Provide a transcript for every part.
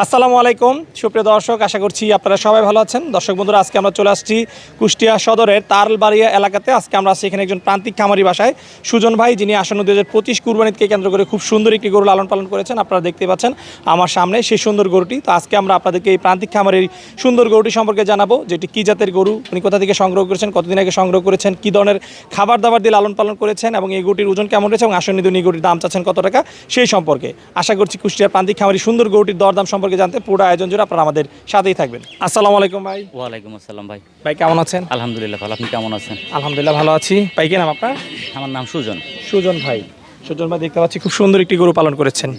আসসালামু আলাইকুম। সুপ্রিয় দর্শক, আশা করছি আপনারা সবাই ভালো আছেন। দর্শক বন্ধুরা, আজকে আমরা চলে আসছি কুষ্টিয়া সদরের তারলবাড়িয়া এলাকাতে। আজকে আমরা এখানে একজন প্রান্তিক খামারি বাসায়। সুজন ভাই, যিনি আসন্ন দু হাজার পঁচিশ কুরবানিকে কেন্দ্র করে খুব সুন্দর একটি গরু লালন পালন করেছেন, আপনারা দেখতে পাচ্ছেন আমার সামনে সেই সুন্দর গরুটি। তো আজকে আমরা আপনাদেরকে এই প্রান্তিক খামারের সুন্দর গরুটি সম্পর্কে জানাব, যেটি কী জাতের গরু, উনি কোথা থেকে সংগ্রহ করেছেন, কতদিন আগে সংগ্রহ করেছেন, কী ধরনের খাবার দাবার দিয়ে লালন পালন করেছেন, এবং এই গরুটির ওজন কেমন রয়েছে, এবং আসন্ন এই গরুটির দাম চাচ্ছেন কত টাকা, সেই সম্পর্কে। আশা করছি কুষ্টিয়ার প্রান্তিক খামারি সুন্দর গরুটির দরদাম সম্পর্কে জানতে পুরো আয়োজন জুড়ে আপনারা আমাদের সাথেই থাকবেন। আসসালামু আলাইকুম ভাই। ওয়ালাইকুম আসসালাম ভাই। ভাই কেমন আছেন? আলহামদুলিল্লাহ ভালো। আপনি কেমন আছেন? আলহামদুলিল্লাহ ভালো আছি। ভাই কি নাম আপনার? আমার নাম সুজন। সুজন ভাই। সুজন ভাই দেখতে পাচ্ছি খুব সুন্দর একটি গরু পালন করেছেন।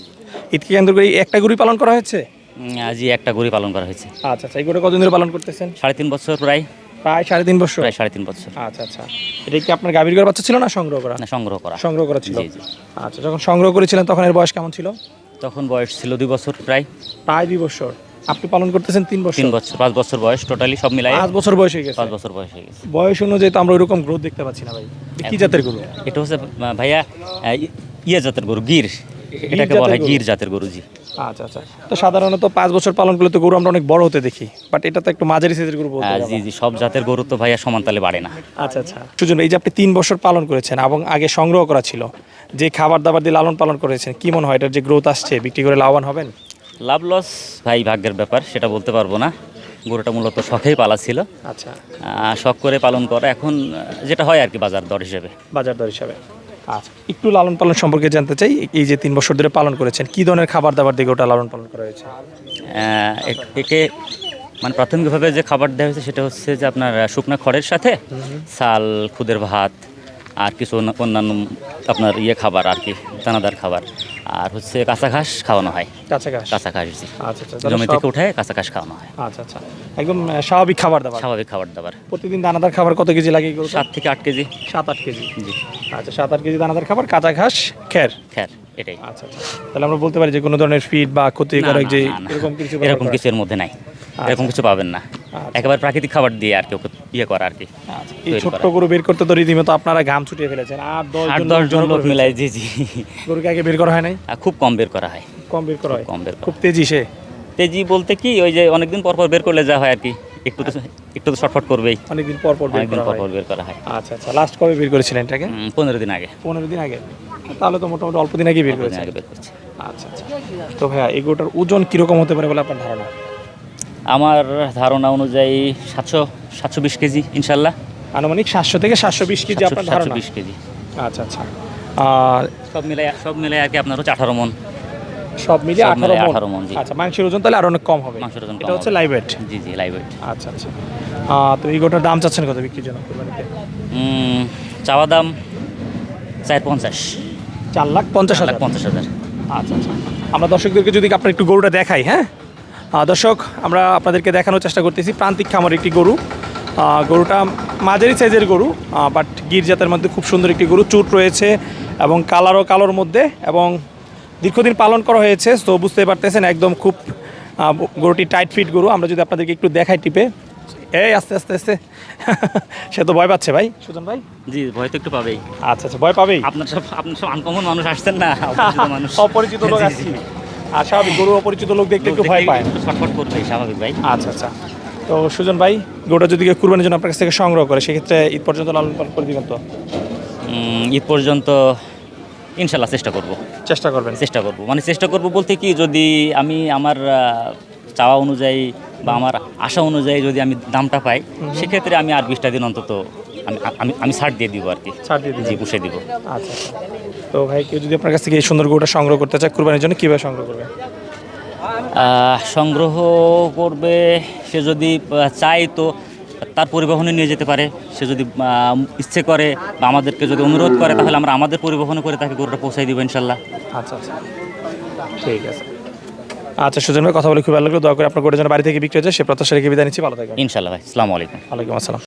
ঈদকে কেন্দ্র করে একটা গরুই পালন করা হয়েছে? আজই একটা গরু পালন করা হয়েছে। আচ্ছা আচ্ছা এই গরু কতদিন ধরে পালন করতেছেন? সাড়ে তিন বছর প্রায়। প্রায় সাড়ে তিন বছর? প্রায় সাড়ে তিন বছর। আচ্ছা আচ্ছা। এটা কি আপনার গাভীর ঘর বাচ্চা ছিল না সংগ্রহ করা? না সংগ্রহ করা। সংগ্রহ করা ছিল। জি জি। আচ্ছা যখন সংগ্রহ করেছিলেন তখন এর বয়স কেমন ছিল? তখন বয়স ছিল দুই বছর প্রায়। প্রায় দুই বছর। আপনি পালন করতেছেন তিন বছর? তিন বছর পাঁচ বছর বয়স টোটালি সব মিলাই পাঁচ বছর বয়স হয়ে গেছে। পাঁচ বছর বয়স হয়ে গেছে। বয়স অনুযায়ী তো আমরা ওইরকম গ্রোথ দেখতে পাচ্ছি না ভাই। কি জাতের গরু? এটা হচ্ছে ভাইয়া ইয়ে জাতের গরু গির। এটাকে বলা হয় গির। জাতের গরু জি আচ্ছা আচ্ছা। তো সাধারণত পাঁচ বছর পালন করলে তো গরু আমরা অনেক বড় হতে দেখি বাট এটা তো একটু মাঝারি সাইজের গরু বলতে জি জি সব জাতের গরু তো ভাইয়া সমান তালে বাড়ে না। আচ্ছা আচ্ছা। সুজন এই যে আপনি তিন বছর পালন করেছেন এবং আগে সংগ্রহ করা ছিল যে খাবার দাবার দিয়ে লালন পালন করেছেন কি মনে হয় এটার যে গ্রোথ আসছে বিক্রি করে লাভবান হবেন? লাভ লস ভাই ভাগ্যের ব্যাপার সেটা বলতে পারব না। গরুটা মূলত শখেই পালা ছিল। আচ্ছা। শখ করে পালন করা। এখন যেটা হয় আর কি বাজার দর হিসেবে। বাজার দর হিসাবে। আচ্ছা একটু লালন পালন সম্পর্কে জানতে চাই এই যে তিন বছর ধরে পালন করেছেন কি ধরনের খাবার দাবার দিয়ে ওটা লালন পালন করা হয়েছে? একে মানে প্রাথমিকভাবে যে খাবার দেওয়া হয়েছে সেটা হচ্ছে যে আপনার শুকনা খড়ের সাথে চাল খুদের ভাত আর কিছু অন্য- অন্যান্য আপনার ইয়ে খাবার আর কি দানাদার খাবার। আর হচ্ছে কাঁচা ঘাস খাওয়ানো হয়। কাঁচা ঘাস? জি। আচ্ছা আচ্ছা জমি থেকে উঠে কাঁচা ঘাস খাওয়ানো হয়। আচ্ছা আচ্ছা। একদম স্বাভাবিক খাবার দাবার। স্বাভাবিক খাবার দাবার। প্রতিদিন দানাদার খাবার কত কেজি লাগে সাত থেকে আট কেজি। সাত আট কেজি। জি। আচ্ছা সাত আট কেজি দানাদার খাবার কাঁচা ঘাস খের। খ্যার এটাই। আচ্ছা আচ্ছা। তাহলে আমরা বলতে পারি যে কোনো ধরনের ফিড বা ক্ষতি করে যে। এরকম কিছু এরকম করা- কিছু এর মধ্যে নাই। এরকম কিছু পাবেন না। আচ্ছা। একেবারে প্রাকৃতিক খাবার দিয়ে আর কি ওকে ইয়ে করা আর কি আচ্ছা, এই ছোট্ট গরু বের করতে তো রীতিমতো আপনারা ঘাম ছুটিয়ে ফেলেছেন। আর দশ আট দশ জন লোক মিলাই জি জি। গরুকে আগে বের করা হয় নাই? আর খুব কম বের করা হয়। কম বের করা হয়? কম বের খুব তেজি সে? তেজি বলতে কি ওই যে অনেকদিন পর পর বের করলে যা হয় আর কি। একটু তো একটু তো শর্টফট করবেই। অনেকদিন পর পর অনেকদিন পর পর বের করা হয়। আচ্ছা আচ্ছা। লাস্ট কবে বের করেছিলেন এটাকে? পনেরো দিন আগে। পনেরো দিন আগে। তাহলে তো মোটামুটি অল্প দিন আগে বের আগে করছি। আচ্ছা আচ্ছা। তো ভাইয়া এই গরুটার ওজন কীরকম হতে পারে বলে আপনার ধারণা? আমার ধারণা অনুযায়ী সাতশো সাতশো বিশ কেজি ইনশাল্লাহ। আনুমানিক সাতশো থেকে সাতশো বিশ কেজি আপনার ধারণা? বিশ কেজি। আচ্ছা আচ্ছা। আর সব মিলাই সব মিলাই আর কি আপনার হচ্ছে আঠারো মন। সব মিলিয়ে আঠারো মন? 18 মণ, জি। আচ্ছা মাংসের ওজন তাহলে আর অনেক কম হবে। মাংসের ওজন এটা হচ্ছে হবে। লাইভ ওয়েট জি জি লাইভ ওয়েট আচ্ছা আচ্ছা। তো এই গোটার দাম চাচ্ছেন কত বিক্রির জন্য কোরবানিতে? চাওয়া দাম চার পঞ্চাশ। চার লাখ পঞ্চাশ হাজার লাখ পঞ্চাশ হাজার। আচ্ছা আচ্ছা। আমরা দর্শকদেরকে যদি আপনার একটু গরুটা দেখাই হ্যাঁ? দর্শক আমরা আপনাদেরকে দেখানোর চেষ্টা করতেছি। প্রান্তিক খামার একটি গরু। গরুটা মাঝারি সাইজের গরু বাট গির্জাতের মধ্যে খুব সুন্দর একটি গরু। চুট রয়েছে এবং কালারও কালোর মধ্যে এবং দীর্ঘদিন পালন করা হয়েছে তো বুঝতে পারতেছেন একদম খুব গরুটি টাইট ফিট গরু। আমরা যদি আপনাদেরকে একটু দেখাই টিপে। এই আস্তে আস্তে আস্তে। সে তো ভয় পাচ্ছে ভাই। সুজন ভাই? জি ভয় তো একটু পাবেই। আচ্ছা আচ্ছা ভয় পাবেই। আপনার সব আপনার সব আনকমন মানুষ আসছেন না? অপরিচিত মানুষ। অপরিচিত লোক আসছি। আর স্বাভাবিক গরু অপরিচিত লোক দেখতে একটু ভয় পায় ছটফট করবে স্বাভাবিক ভাই। আচ্ছা আচ্ছা। তো সুজন ভাই গরুটা যদি কেউ কুরবানির জন্য আপনার কাছ থেকে সংগ্রহ করে সেক্ষেত্রে ঈদ পর্যন্ত লালন পালন করে দিবেন তো? ঈদ পর্যন্ত ইনশাল্লাহ চেষ্টা করব। চেষ্টা করবেন? চেষ্টা করব। মানে চেষ্টা করব বলতে কি যদি আমি আমার চাওয়া অনুযায়ী বা আমার আশা অনুযায়ী যদি আমি দামটা পাই সেক্ষেত্রে আমি আর বিশটা দিন অন্তত আমি আমি ছাড় দিয়ে দিব আর কি। ছাড় দিয়ে। জি পুষে দিব। আচ্ছা আচ্ছা। তো ভাই কেউ যদি আপনার কাছ থেকে এই সুন্দর গরুটা সংগ্রহ করতে চায় কুরবানির জন্য কীভাবে সংগ্রহ করবে? সংগ্রহ করবে সে যদি চায় তো তার পরিবহনে নিয়ে যেতে পারে। সে যদি ইচ্ছে করে বা আমাদেরকে যদি অনুরোধ করে তাহলে আমরা আমাদের পরিবহনে করে তাকে গরুটা পৌঁছাই দিব ইনশাল্লাহ। আচ্ছা আচ্ছা। ঠিক আছে। আচ্ছা সুজন ভাই কথা বলে খুব ভালো লাগল। দয়া করে আপনার গরুর জন্য বাড়ি থেকে বিক্রি হয়েছে সে প্রত্যাশা রেখে বিদায় নিচ্ছি। ভালো থাকবেন। ইনশাল্লাহ ভাই আসসালামু আলাইকুম। ওয়ালাইকুম আসসালাম।